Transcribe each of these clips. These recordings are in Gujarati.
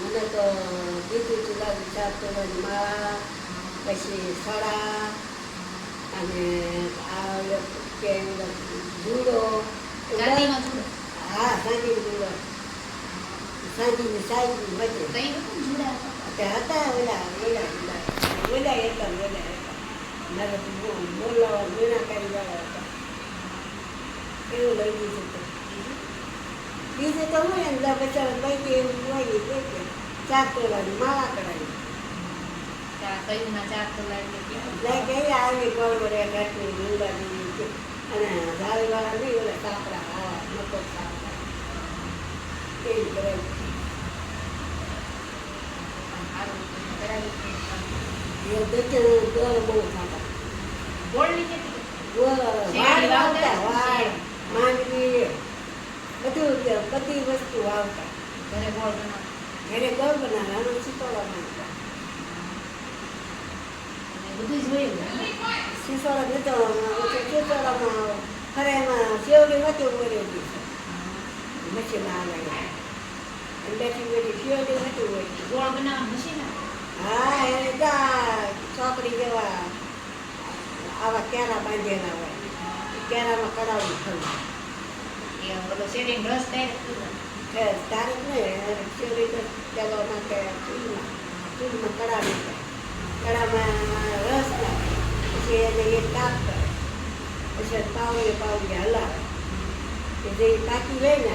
મને તો બીજું જુદા ચાર તોલાની માળા પછી સડા અને આ કે જુડો હા, સાંજી જુડો સાંજીની સાઈડની વચ્ચે તો હતા. ઓલા ઓલા ઓલા ઓલા હતા ઓલા હતા મારે બોલાવા મીણા કરી વાળા હતા એવું લઈ દીધું બીજું તો હોય ને બચારા પૈકી એવું હોય એ કે ચાર તોલાની માળા કરાવી ગોળ કયુંના ચાર તોલા એટલે કેવું? લઈ ઘરે ગોળ બનાવતા. ઘરે ગોળ બનાવે આનો શીતોળા માંગતા બધું જ હોય આવે અને બેઠી બેઠી ગોળ બનાવવા મશીન હા એને કા ચોકડી જેવા આવા કેરા બાંધેલા હોય. એ કેરામાં કરાવવું ખરું એ ઓલો શેરડીનો રસ તૈયાર જ કરવાનો. કે તારીખ ને શેવડી તો ચાલવા માટે ચૂલમાં ચૂલમાં કડાવી દે કડામાં રસ નાખે પછી એને એક કાપ કરે પછી પાવડી પાવડી હલાવે કે જે પાકી લે ને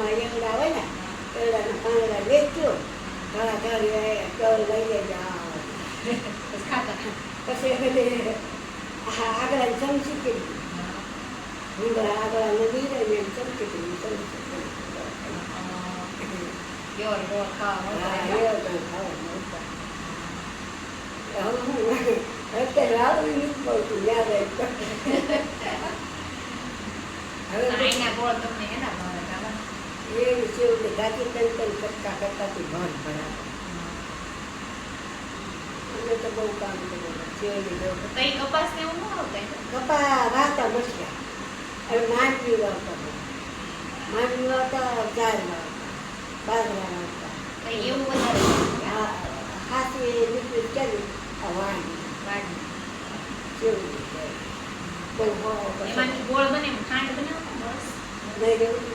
પછી એને આ આગળ ચમચી કરી ભૂંગળા આગળ નદી રહે ને એમ ચમચી કરી ચમચી કરી પ્યોર ગોળ બહુ કામ. શેરડી જેવું. તો ઈ કપાસ ને એવું ન આવતા એમ? કપા વાવતા મસ્યા અને માંડવી વાવતા. માંડવી વાવતા ચાર વાવતા બાજરા વાવતા એવું વધારે હાથી નીકળી કરી આ વાણી. કેવું છે બહુ એમાંથી ગોળ બને એમ ખાંડ બનાવતા બસ નહીં રહેવું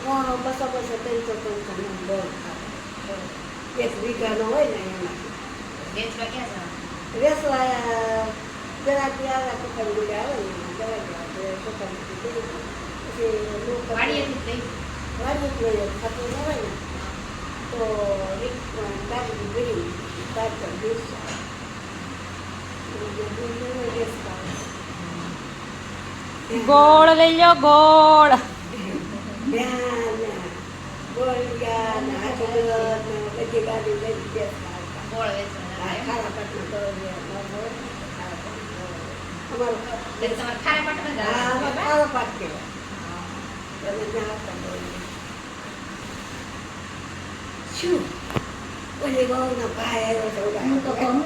બહુ બસો બસો ત્રણસો ત્રણસો નું બહુ ખાતા એક વીઘાનો હોય ને એમાંથી વેચવા ક્યાં જવાનું ગુડે આવે ને એમાં ગયા ન તો બાજુ ભરી બાજુ દિવસ ગોળ લઈ લો ગોળ ગાડી ગોળ વેચવાના શું ઓલી વહુનો ભાઈ આવ્યો તો હું તો કહું